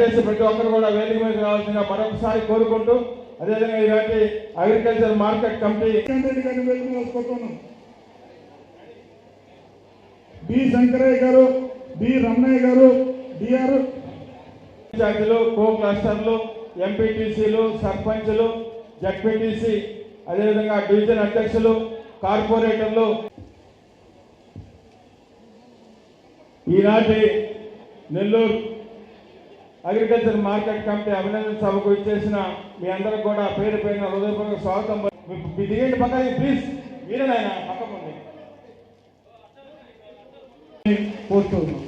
దయచేసి ప్రతి ఒక్కరు కూడా వేదిక మీద రావాల్సిందిగా మరొకసారి కోరుకుంటూ అదేవిధంగా ఇలాంటి agriculture market committee B Shankaraiah గారు బి రమణయ్య గారు డిఆర్ పంచాయతీలు కో క్లస్టర్లు ఎంపీటీసీలు సర్పంచులు జడ్పీటీసీ అదేవిధంగా డివిజన్ అధ్యక్షులు కార్పొరేటర్లు. ఈనాటి నెల్లూరు అగ్రికల్చర్ మార్కెట్ కమిటీ అభినందన సభకు ఇచ్చేసిన మీ అందరికి కూడా పేరు పైన హృదయపూర్వక స్వాగతం. దిగండి పక్కన ప్లీజ్ మీరే నాయన పక్కన ఉంది కోరుతున్నాం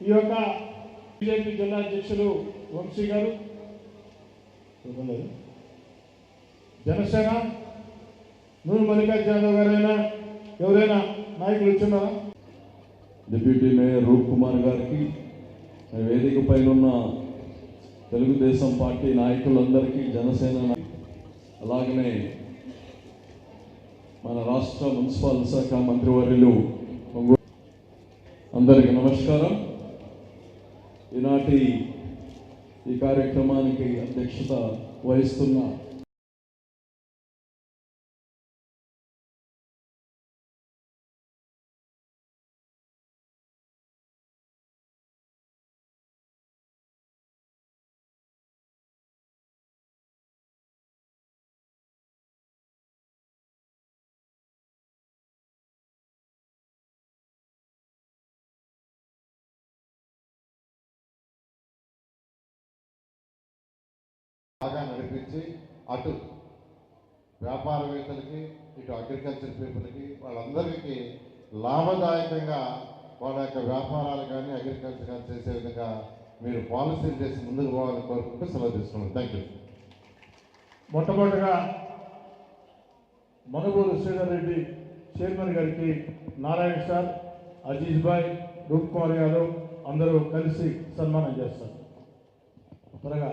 ఈ యొక్క బీజేపీ జిల్లా అధ్యక్షులు వంశీ గారు జనసేన నువ్వు మల్లికార్జున యాదవ్ గారైనా ఎవరైనా నాయకులు ఇచ్చున్నారా? డిప్యూటీ మేయర్ రూప్ కుమార్ గారికి వేదిక పైన ఉన్న తెలుగుదేశం పార్టీ నాయకులందరికీ జనసేన అలాగనే మన రాష్ట్ర మున్సిపల్ శాఖ మంత్రివర్యులు అందరికీ నమస్కారం. ఈనాటి ఈ కార్యక్రమానికి అధ్యక్షత వహిస్తున్న బాగా అటు వ్యాపారవేత్తలకి ఇటు అగ్రికల్చర్ పీపుల్కి వాళ్ళందరికీ లాభదాయకంగా వాళ్ళ యొక్క వ్యాపారాలు కానీ అగ్రికల్చర్ కానీ చేసే విధంగా మీరు పాలసీలు చేసి ముందుకు పోవాలని కోరుకుంటూ సెలవు తీసుకున్నాను థ్యాంక్ యూ మొట్టమొదటిగా మనుగోలు శ్రీధర్ రెడ్డి చైర్మన్ గారికి నారాయణ సార్ అజీజ్ భాయ్ రూప్ కుమార్ గారు అందరూ కలిసి సన్మానం చేస్తారు. త్వరగా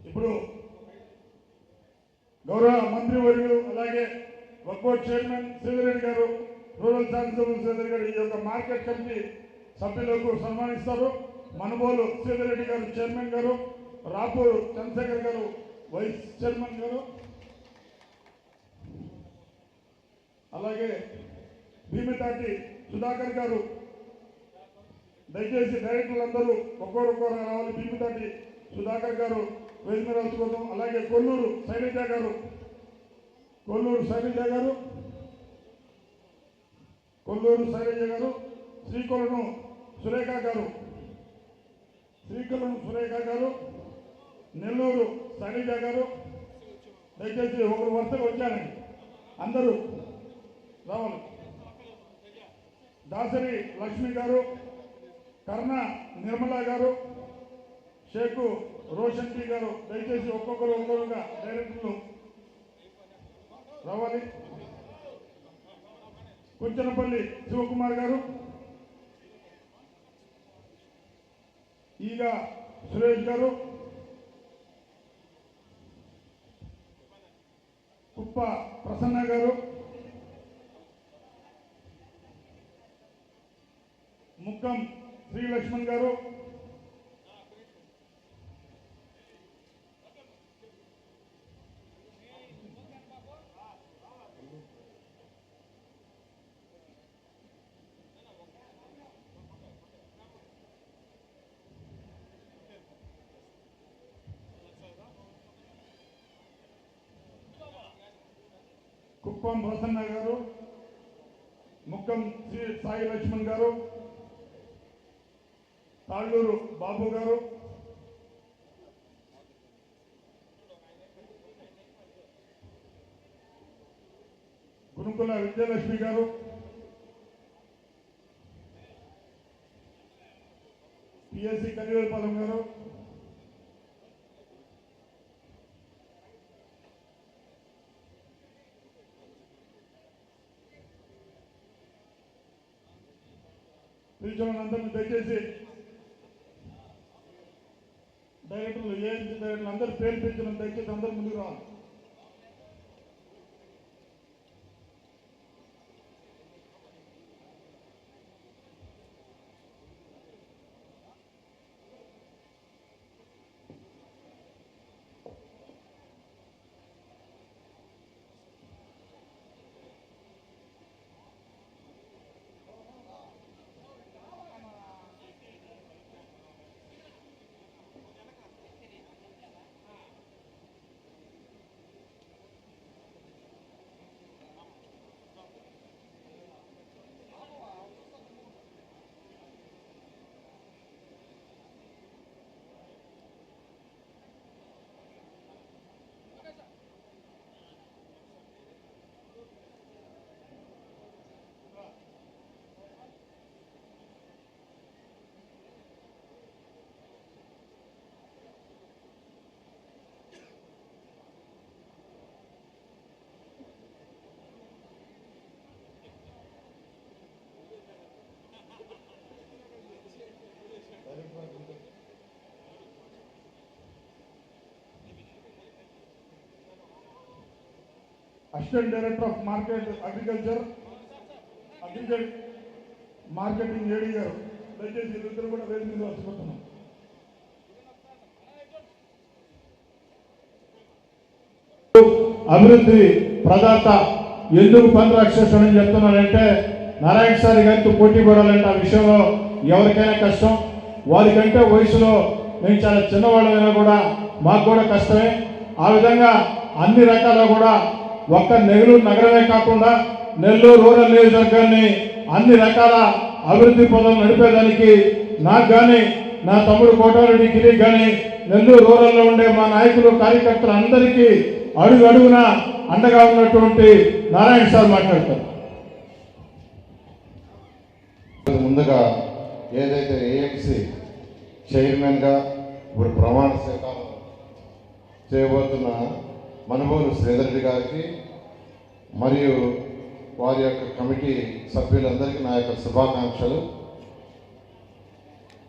ఇప్పుడు గౌరవ మంత్రివర్యులు అలాగే వక్బోర్డ్ చైర్మన్ శ్రీధరెడ్డి గారు రూరల్ శాసనసభ్యులు శ్రీధర్ గారు ఈ యొక్క మార్కెట్ కమిటీ సభ్యులకు సన్మానిస్తారు. మనుబోలు శ్రీధరెడ్డి గారు చైర్మన్ గారు రాపూరు చంద్రశేఖర్ గారు వైస్ చైర్మన్ గారు. అలాగే భీమితాటి సుధాకర్ గారు. దయచేసి డైరెక్టర్లందరూ ఒక్కొక్కరు రావాలి. భీమితాటి సుధాకర్ గారు వేదిమరాజు కోసం అలాగే కొల్లూరు శైలజ గారు. కొల్లూరు శైలజ గారు కొల్లూరు శైలజ గారు శ్రీకొలను సురేఖ గారు. శ్రీకొలను సురేఖ గారు నెల్లూరు శైలజ గారు. దయచేసి ఒకరు వరుసగా వచ్చారండి అందరూ రావాలి. దాసరి లక్ష్మి గారు కర్ణ నిర్మల గారు షేక్ రోషన్ టీ గారు దయచేసి ఒక్కొక్కరు ఒక్కొక్కరుగా డైరెక్టర్లు రావాలి. కుంచనపల్లి శివకుమార్ గారు. ఈగ సురేష్ గారు. కుప్ప ప్రసన్న గారు. ముక్కం శ్రీలక్ష్మణ్ గారు. కుప్పం ప్రసన్న గారు ముక్కం శ్రీ సాయి లక్ష్మణ్ గారు తాళ్ళూరు బాబు గారు గురుకుల విద్యాలక్ష్మి గారు పిఎస్సి కదివేపాలెం గారు పిలిచిన దయచేసి డైరెక్టర్లు ఏఎన్సీ డైరెక్టర్లు అందరూ పేరు పెంచడం దయచేసి అందరూ ముందుకు రావాలి. Assistant director of market agriculture agriculture marketing AD గారు. దయచేసి వీళ్ళిద్దరు కూడా వేరు మీద వచ్చిపోతున్నాం అభివృద్ధి ప్రదాత ఎందుకు పని అని చెప్తున్నానంటే నారాయణ సార్ గారితో పోటీ పడాలంటే ఆ విషయంలో ఎవరికైనా కష్టం. వారికంటే వయసులో మేము చాలా చిన్నవాళ్ళమైనా కూడా మాకు కూడా కష్టమే. ఆ విధంగా అన్ని రకాల కూడా ఒక్క నెల్లూరు నగరమే కాకుండా నెల్లూరు రూరల్ నియోజకవర్గాన్ని అన్ని రకాల అభివృద్ధి పనులు నడిపేదానికి నాకు కానీ నా తమ్ముడు కోటారెడ్డి గిరి కానీ నెల్లూరు రూరల్లో ఉండే మా నాయకులు కార్యకర్తలు అందరికీ అడుగు అడుగున అండగా ఉన్నటువంటి నారాయణ సార్ మాట్లాడతారు. ముందుగా ఏదైతే ఏఎంసీ చైర్మన్గా ఇప్పుడు ప్రమాణ స్వీకారం చేయబోతున్న మనుబోలు శ్రీధర్ గారికి మరియు వారి యొక్క కమిటీ సభ్యులందరికీ నా యొక్క శుభాకాంక్షలు.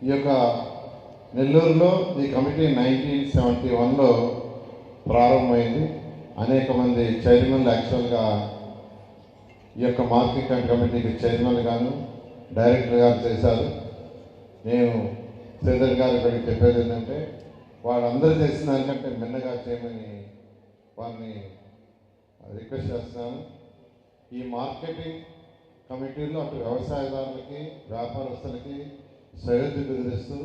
ఈ యొక్క నెల్లూరులో ఈ కమిటీ నైన్టీన్ సెవెంటీ వన్లో ప్రారంభమైంది. అనేక మంది చైర్మన్లు యాక్చువల్గా ఈ యొక్క మార్కెట్ కమిటీకి చైర్మన్ గాను డైరెక్టర్ గారు చేశారు. నేను శ్రీధర్ గారు ఇక్కడికి చెప్పేది ఏంటంటే వాళ్ళందరూ చేసిన దానికంటే మిన్నగా చేయమని వారిని రిక్వెస్ట్ చేస్తున్నాను. ఈ మార్కెటింగ్ కమిటీలో అటు వ్యవసాయదారులకి వ్యాపారస్తులకి సరిహద్దు బెదిరిస్తూ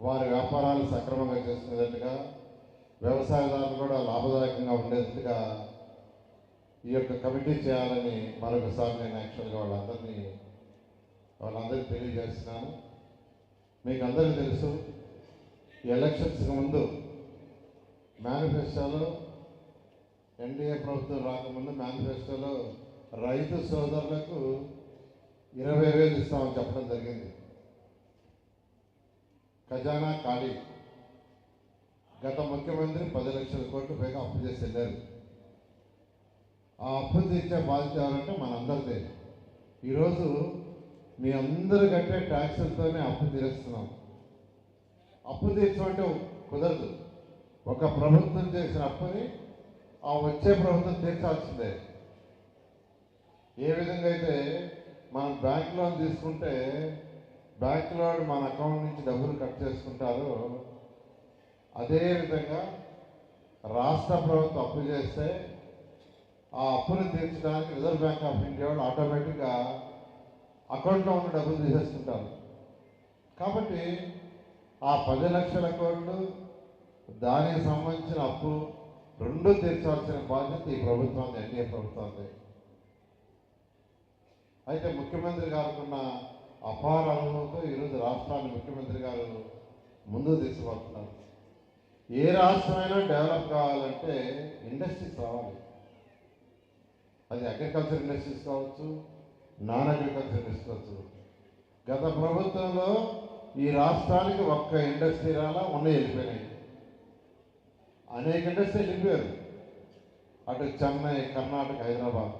వారి వ్యాపారాలు సక్రమంగా చేసుకునేటట్టుగా వ్యవసాయదారులు కూడా లాభదాయకంగా ఉండేటట్టుగా ఈ యొక్క కమిటీ చేయాలని మరొకసారి నేను యాక్చువల్గా వాళ్ళందరినీ వాళ్ళందరికీ తెలియజేస్తున్నాను. మీకు అందరికీ తెలుసు ఎలక్షన్స్కి ముందు మేనిఫెస్టోలో ఎన్డీఏ ప్రభుత్వం రాకముందు మేనిఫెస్టోలో రైతు సోదరులకు ఇరవై వేలు ఇస్తామని చెప్పడం జరిగింది. ఖజానా ఖాళీ. గత ముఖ్యమంత్రి పది లక్షల కోట్లు పైగా అప్పు చేసి వెళ్ళారు. ఆ అప్పు తీర్చే బాధ్యత ఎవరంటే మనందరిదే. ఈరోజు మీ అందరు కట్టే ట్యాక్సులతోనే అప్పు తీరుస్తున్నాం. అప్పు తీర్చమంటే కుదరదు. ఒక ప్రభుత్వం చేసిన అప్పుని ఆ వచ్చే ప్రభుత్వం తీర్చాల్సిందే. ఏ విధంగా అయితే మనం బ్యాంక్ లోన్ తీసుకుంటే బ్యాంక్ లోన్ మన అకౌంట్ నుంచి డబ్బులు కట్ చేసుకుంటారో అదే విధంగా రాష్ట్ర ప్రభుత్వం అప్పు చేస్తే ఆ అప్పును తీర్చడానికి రిజర్వ్ బ్యాంక్ ఆఫ్ ఇండియా వాళ్ళు ఆటోమేటిక్గా అకౌంట్లో ఉన్న డబ్బులు తీసేస్తుంటారు. కాబట్టి ఆ పది లక్షల కోట్లు దానికి సంబంధించిన అప్పు రెండు తీర్చాల్సిన బాధ్యత ఈ ప్రభుత్వాన్ని ఎన్డీఏ ప్రభుత్వాన్ని అయితే ముఖ్యమంత్రి గారుకున్న అపార అనుభవంతో ఈరోజు రాష్ట్రాన్ని ముఖ్యమంత్రి గారు ముందుకు తీసుకుపోతున్నారు ఏ రాష్ట్రమైనా డెవలప్ కావాలంటే ఇండస్ట్రీస్ రావాలి. అది అగ్రికల్చర్ ఇండస్ట్రీస్ కావచ్చు నాన్ అగ్రికల్చర్ ఇండస్ట్రీస్ కావచ్చు. గత ప్రభుత్వంలో ఈ రాష్ట్రానికి ఒక్క ఇండస్ట్రీ రాలా ఉన్నాయి వెళ్ళిపోయినాయి. అనేక ఇండస్ట్రీ నింపారు అటు చెన్నై కర్ణాటక హైదరాబాద్.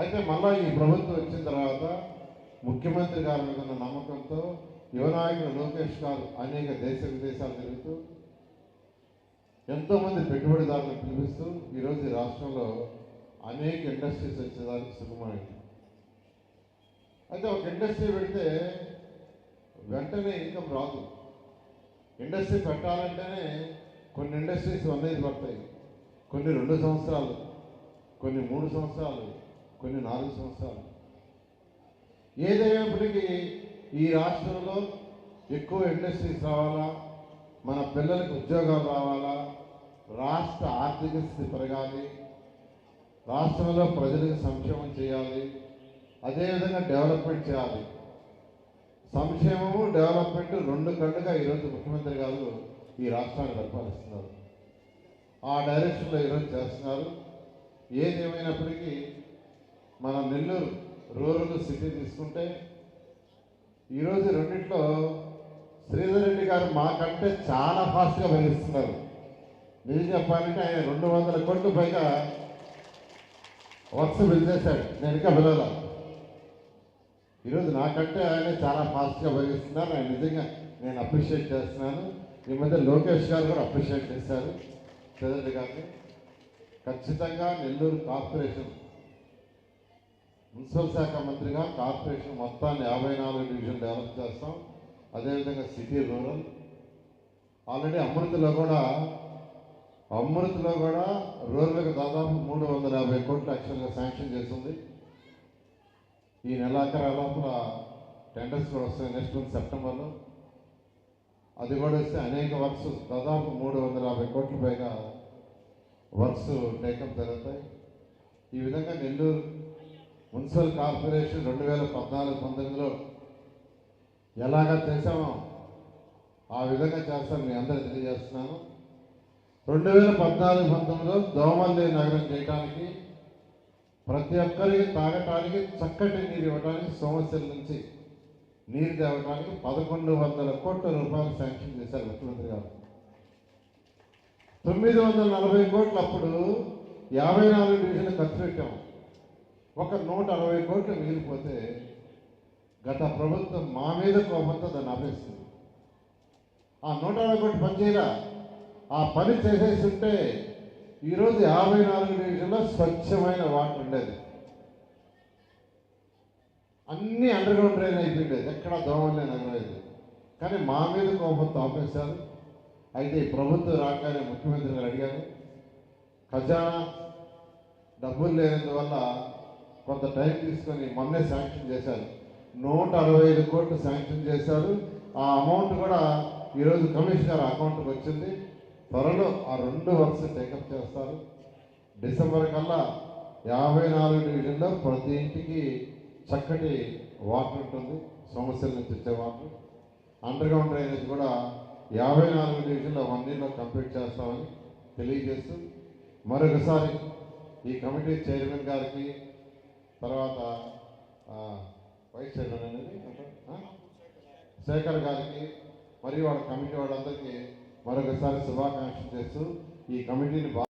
అయితే మళ్ళా ఈ ప్రభుత్వం వచ్చిన తర్వాత ముఖ్యమంత్రి గారి మీద ఉన్న నమ్మకంతో యువనాయకుడు లోకేష్ గారు అనేక దేశ విదేశాలు తిరుగుతూ ఎంతోమంది పెట్టుబడిదారులను పిలిపిస్తూ ఈరోజు ఈ రాష్ట్రంలో అనేక ఇండస్ట్రీస్ వచ్చేదానికి సుగమమైంది. అయితే ఒక ఇండస్ట్రీ పెడితే వెంటనే ఇన్కమ్ రాదు. ఇండస్ట్రీ పెట్టాలంటేనే కొన్ని ఇండస్ట్రీస్ వందేది పడతాయి. కొన్ని రెండు సంవత్సరాలు కొన్ని మూడు సంవత్సరాలు కొన్ని నాలుగు సంవత్సరాలు. ఏదైనప్పటికీ ఈ రాష్ట్రంలో ఎక్కువ ఇండస్ట్రీస్ రావాలా మన పిల్లలకు ఉద్యోగాలు రావాలా రాష్ట్ర ఆర్థిక స్థితి పెరగాలి రాష్ట్రంలో ప్రజలకు సంక్షేమం చేయాలి అదేవిధంగా డెవలప్మెంట్ చేయాలి. సంక్షేమము డెవలప్మెంట్ రెండు కళ్ళుగా ఈరోజు ముఖ్యమంత్రి గారు ఈ రాష్ట్రాన్ని పరిపాలిస్తున్నారు ఆ డైరెక్షన్లో ఈరోజు చేస్తున్నారు. ఏదేమైనప్పటికీ మన నెల్లూరు రూరల్ సిటీ తీసుకుంటే ఈరోజు రెండిట్లో శ్రీధర్ రెడ్డి గారు మాకంటే చాలా ఫాస్ట్గా భరిస్తున్నారు నిజం చెప్పాలంటే ఆయన రెండు వందల కోట్లు పైగా వర్క్స్ బిల్ చేశాడు. నేను ఇంకా పిల్లల ఈరోజు నాకంటే ఆయన చాలా ఫాస్ట్గా భరిస్తున్నారు ఆయన నిజంగా నేను అప్రిషియేట్ చేస్తున్నాను. ఈ మధ్య లోకేష్ గారు కూడా అప్రిషియేట్ చేశారు. శ్రీధర్ గారిని. ఖచ్చితంగా నెల్లూరు కార్పొరేషన్ మున్సిపల్ శాఖ మంత్రిగా కార్పొరేషన్ మొత్తాన్ని యాభై నాలుగు డివిజన్ డెవలప్ చేస్తాం. అదేవిధంగా సిటీ రూరల్. ఆల్రెడీ అమృతిలో కూడా అమృతిలో కూడా రూరల్కి దాదాపు మూడు వందల యాభై కోట్లు యాక్చువల్గా శాంక్షన్ చేస్తుంది ఈ నెలాఖరు లోపల టెండర్స్ కూడా వస్తాయి నెక్స్ట్ మంత్ సెప్టెంబర్లో. అది కూడా వస్తే అనేక వర్క్స్ దాదాపు మూడు వందల యాభై కోట్ల పైగా వర్క్స్ టేకప్ జరుగుతాయి. ఈ విధంగా నెల్లూరు మున్సిపల్ కార్పొరేషన్ రెండు వేల పద్నాలుగు పంతొమ్మిదిలో ఎలాగ చేశామో ఆ విధంగా చేస్తాను మీ అందరూ తెలియజేస్తున్నాను. రెండు వేల పద్నాలుగు పంతొమ్మిదిలో దోమల్లి నగరం చేయడానికి ప్రతి ఒక్కరికి తాగటానికి చక్కటి నీరు ఇవ్వడానికి సోమశిల నుంచి నీరు తేవడానికి పదకొండు వందల కోట్ల రూపాయలు శాంక్షన్ చేశారు ముఖ్యమంత్రి గారు. తొమ్మిది వందల నలభై కోట్లు అప్పుడు యాభై నాలుగు డివిజన్లు ఖర్చు పెట్టాం. ఒక నూట అరవై కోట్లు మిగిలిపోతే గత ప్రభుత్వం మా మీద కోపంతో దాన్ని ఆపేస్తుంది ఆ నూట అరవై కోట్లు పని చేయరా? ఆ పని చేసేసి ఉంటే ఈరోజు యాభై నాలుగు డివిజన్లో స్వచ్ఛమైన వాటర్ ఉండేది. అన్నీ అండర్ గ్రౌండ్ డ్రైన్ అయిపోయింది ఎక్కడ దోమలే నగలేదు కానీ మా మీద కోపంతో ఆపేశారు అయితే ఈ ప్రభుత్వం రాగానే ముఖ్యమంత్రి గారు అడిగారు. ఖజానా డబ్బులు లేనందువల్ల కొంత టైం తీసుకొని మొన్నే శాంక్షన్ చేశారు. నూట అరవై ఐదు కోట్లు శాంక్షన్ చేశారు. ఆ అమౌంట్ కూడా ఈరోజు కమిషనర్ అకౌంట్కి వచ్చింది. త్వరలో ఆ రెండు వర్క్స్ టేకప్ చేస్తారు. డిసెంబర్ కల్లా యాభై నాలుగు డివిజన్లో ప్రతి ఇంటికి చక్కటి వాటర్ ఉంటుంది సమస్యల నుంచి వచ్చే వాటర్. అండర్ గ్రౌండ్ డ్రైనేజ్ కూడా యాభై నాలుగు డివిజన్లో వన్ ఇయర్లో కంప్లీట్ చేస్తామని తెలియజేస్తూ మరొకసారి ఈ కమిటీ చైర్మన్ గారికి తర్వాత వైస్ చైర్మన్ అనేది శేఖర్ గారికి మరియు వాళ్ళ కమిటీ వాళ్ళందరికీ మరొకసారి శుభాకాంక్షలు చేస్తూ ఈ కమిటీని బా